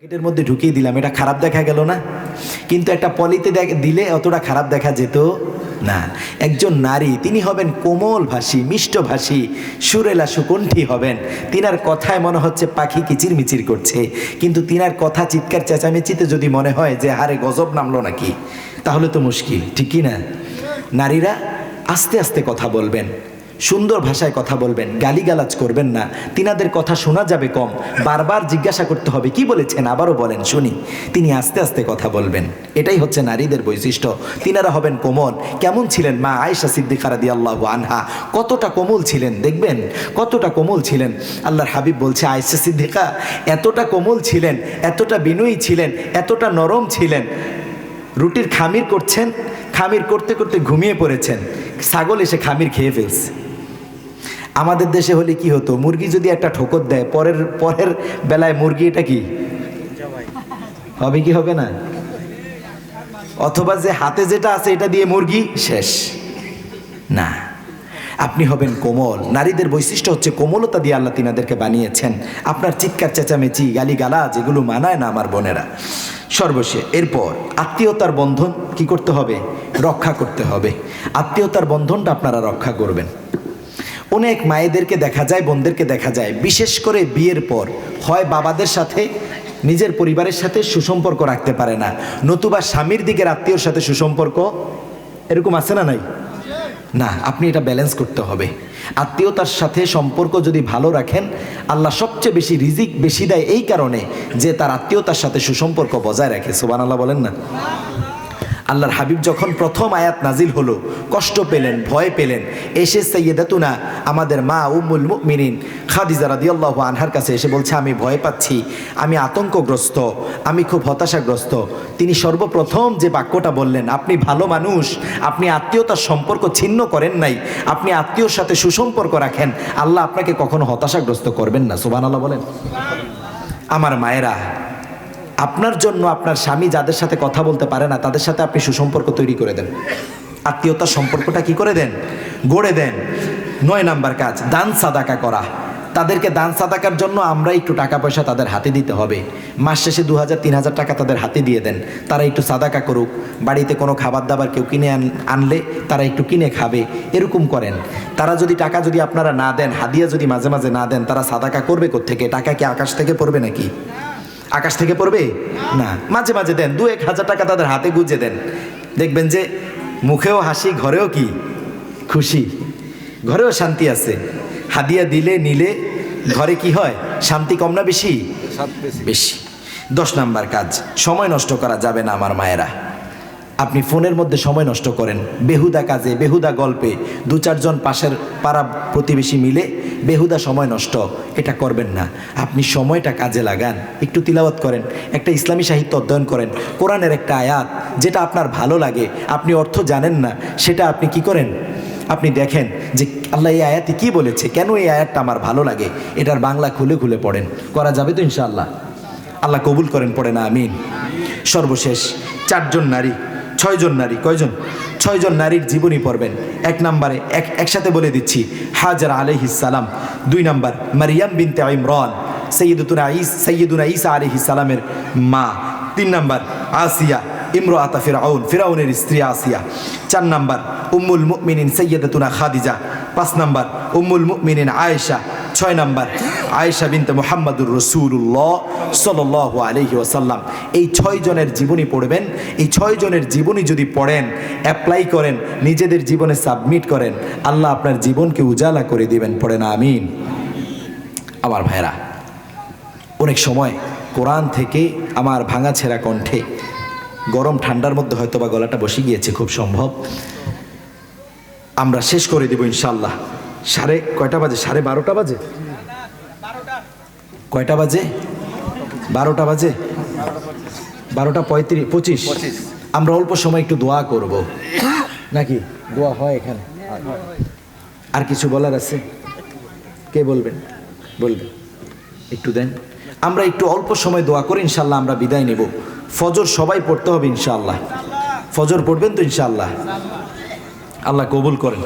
প্যাকেটের মধ্যে ঢুকিয়ে দিলাম, এটা খারাপ দেখা গেল না? কিন্তু একটা পলিতে দিলে অতটা খারাপ দেখা যেত না। একজন নারী, তিনি হবেন কোমল ভাষী, মিষ্ট ভাষী, সুরেলা সুকণ্ঠী হবেন। তিনার কথায় মনে হচ্ছে পাখি কিচির মিচির করছে। কিন্তু তিনার কথা চিৎকার চেঁচামেচিতে যদি মনে হয় যে, হারে গজব নামলো নাকি? তাহলে তো মুশকিল, ঠিকই না? নারীরা আস্তে আস্তে কথা বলবেন। সুন্দর ভাষায় কথা বলবেন, গালিগালাজ করবেন না। তিনাদের কথা শোনা যাবে কম। বারবার জিজ্ঞাসা করতে হবে, কি বলেছেন? আবারও বলেন, শুনি। তিনি আস্তে আস্তে কথা বলবেন। এটাই হচ্ছে নারীদের বৈশিষ্ট্য। তিনারা হবেন কোমল। কেমন ছিলেন মা আয়েশা সিদ্দিকা রাদি আল্লাহ আনহা? কতটা কোমল ছিলেন, দেখবেন? কতটা কোমল ছিলেন। আল্লাহর হাবিব বলছে, আয়েশা সিদ্দিকা, এতটা কোমল ছিলেন, এতটা বিনয়ী ছিলেন, এতটা নরম ছিলেন। রুটির খামির করছেন, খামির করতে করতে ঘুমিয়ে পড়েছেন। ছাগল এসে খামির খেয়ে ফেলছে। আমাদের দেশে হলে কি হতো? মুরগি যদি একটা ঠোকর দেয়, পরের পরের বেলায় মুরগি এটা কি? হবে কি হবে না? অথবা যে হাতে যেটা আছে এটা দিয়ে মুরগি, শেষ। না। আপনি হবেন কোমল। নারীদের বৈশিষ্ট্য হচ্ছে কোমলতা দিয়ে আল্লাহ তিনাদেরকে বানিয়েছেন। আপনার চিৎকার, চেঁচামেচি গালি গালা যেগুলো মানায় না আমার বোনেরা। সর্বশেষ, এরপর, আত্মীয়তার বন্ধন কি করতে হবে? রক্ষা করতে হবে। আত্মীয়তার বন্ধনটা আপনারা রক্ষা করবেন। অনেক মায়েদেরকে দেখা যায়, বোনদেরকে দেখা যায়। বিশেষ করে বিয়ের পর। হয় বাবাদের সাথে, নিজের পরিবারের সাথে সুসম্পর্ক রাখতে পারে না। নতুবা স্বামীর দিকের আত্মীয়র সাথে সুসম্পর্ক। এরকম আছে না নাই? না, আপনি এটা ব্যালেন্স করতে হবে। আত্মীয়তার সাথে সম্পর্ক যদি ভালো রাখেন, আল্লাহ সবচেয়ে বেশি রিজিক বেশি দেয় এই কারণে যে তার আত্মীয়তার সাথে সুসম্পর্ক বজায় রাখে। সোবান আল্লাহ বলেন না? আল্লাহর হাবিব যখন প্রথম আয়াত নাজিল হলো, কষ্ট পেলেন, ভয় পেলেন, এসে সৈয়দাতুনা আমাদের মা উম্মুল মুমিনিন খাদিজা রাদিয়াল্লাহু আনহার কাছে এসে বলছে, আমি ভয় পাচ্ছি, আমি আতঙ্কগ্রস্ত, আমি খুব হতাশাগ্রস্ত। তিনি সর্বপ্রথম যে বাক্যটা বললেন, আপনি ভালো মানুষ, আপনি আত্মীয়তার সম্পর্ক ছিন্ন করেন নাই, আপনি আত্মীয়র সাথে সুসম্পর্ক রাখেন, আল্লাহ আপনাকে কখনো হতাশাগ্রস্ত করবেন না। সুবহানাল্লাহ বলেন। আমার মায়েরা আপনার জন্য আপনার স্বামী যাদের সাথে কথা বলতে পারে না, তাদের সাথে আপনি সুসম্পর্ক তৈরি করে দেন। আত্মীয়তার সম্পর্কটা কি করে দেন? গড়ে দেন। নয় নাম্বার কাজ, দান সাদাকা করা। তাদেরকে দান সাদাকার জন্য আমরা একটু টাকা পয়সা তাদের হাতে দিতে হবে। মাস শেষে দু হাজার, তিন হাজার টাকা তাদের হাতে দিয়ে দেন। তারা একটু সাদাকা করুক। বাড়িতে কোনো খাবার দাবার কেউ কিনে আন- আনলে তারা একটু কিনে খাবে। এরকম করেন। তারা যদি টাকা যদি আপনারা না দেন, হাদিয়া যদি মাঝে মাঝে না দেন, তারা সাদাকা করবে থেকে টাকা কি আকাশ থেকে পড়বে নাকি? আকাশ থেকে পড়বে? না। মাঝে মাঝে দেন দু এক হাজার টাকা তাদের হাতে গুজে দেন। দেখবেন যে মুখেও হাসি ঘরেও কি? খুশি। ঘরেও শান্তি আছে। হাদিয়া দিলে নিলে ঘরে কি হয়? শান্তি কম না বেশি। বেশি। দশ নাম্বার কাজ সময় নষ্ট করা যাবে না আমার মায়েরা। আপনি ফোনের মধ্যে সময় নষ্ট করেন। বেহুদা কাজে, বেহুদা গল্পে দু চারজন পাশের পাড়া প্রতিবেশী মিলে বেহুদা সময় নষ্ট। এটা করবেন না। আপনি সময়টা কাজে লাগান। একটু তিলাওয়াত করেন। একটা ইসলামী সাহিত্য অধ্যয়ন করেন। কোরআনের একটা আয়াত, যেটা আপনার ভালো লাগে। আপনি অর্থ জানেন না। সেটা আপনি কি করেন? আপনি দেখেন যে আল্লাহ এই আয়াতে কি বলেছে? কেন এই আয়াতটা আমার ভালো লাগে? এটার বাংলা খুলে খুলে পড়েন। করা যাবে তো ইনশাআল্লাহ। আল্লাহ কবুল করেন পড়ে না আমিন। সর্বশেষ, চারজন নারী। ছয়জন নারী, কয়জন? ছয়জন নারীর জীবনী পড়বেন। এক নম্বরে এক, একসাথে বলে দিচ্ছি, হাজার আলহিস সালাম। দুই নম্বর, মারিয়াম বিনতে ইমরান সৈয়দুনা ইস সৈয়দুনা ঈসা আলহিস সালামের মা। তিন নম্বর, আসিয়া ইমরো আতা ফিরাউন ফিরাউনের স্ত্রী আসিয়া। চার নম্বর, উম্মুল মুমিনিন সৈয়দতুনা খাদিজা। পাঁচ নম্বর, উম্মুল মুমিনিন আয়েশা। ছয় নম্বর আয়েশা বিনতে মোহাম্মদুর রসুল্লাহ সাল্লাহ আলহি ওসাল্লাম এই ছয় জনের জীবনী পড়বেন। এই ছয় জনের জীবনী যদি পড়েন অ্যাপ্লাই করেন, নিজেদের জীবনে সাবমিট করেন, আল্লাহ আপনার জীবনকে উজালা করে দিবেন। পড়েন আমিন। আমার ভাইরা অনেক সময় কোরআন থেকে আমার ভাঙা ছেঁড়া কণ্ঠে গরম ঠান্ডার মধ্যে হয়তো বা গলাটা বসে গিয়েছে, খুব সম্ভব। আমরা শেষ করে দেব ইনশাল্লাহ সাড়ে কয়টা বাজে? সাড়ে বারোটা বাজে? কয়টা বাজে? বারোটা বাজে? বারোটা পঁয়ত্রিশ পঁচিশ? আমরা অল্প সময় একটু দোয়া করব। নাকি? দোয়া হয় এখানে? আর কিছু বলার আছে? কে বলবেন? বলবেন। একটু দেন। আমরা একটু অল্প সময় দোয়া করে ইনশাল্লাহ আমরা বিদায় নেব। ফজর সবাই পড়তে হবে ইনশাল্লাহ। ফজর পড়বেন তো ইনশাল্লাহ। আল্লাহ কবুল করেন।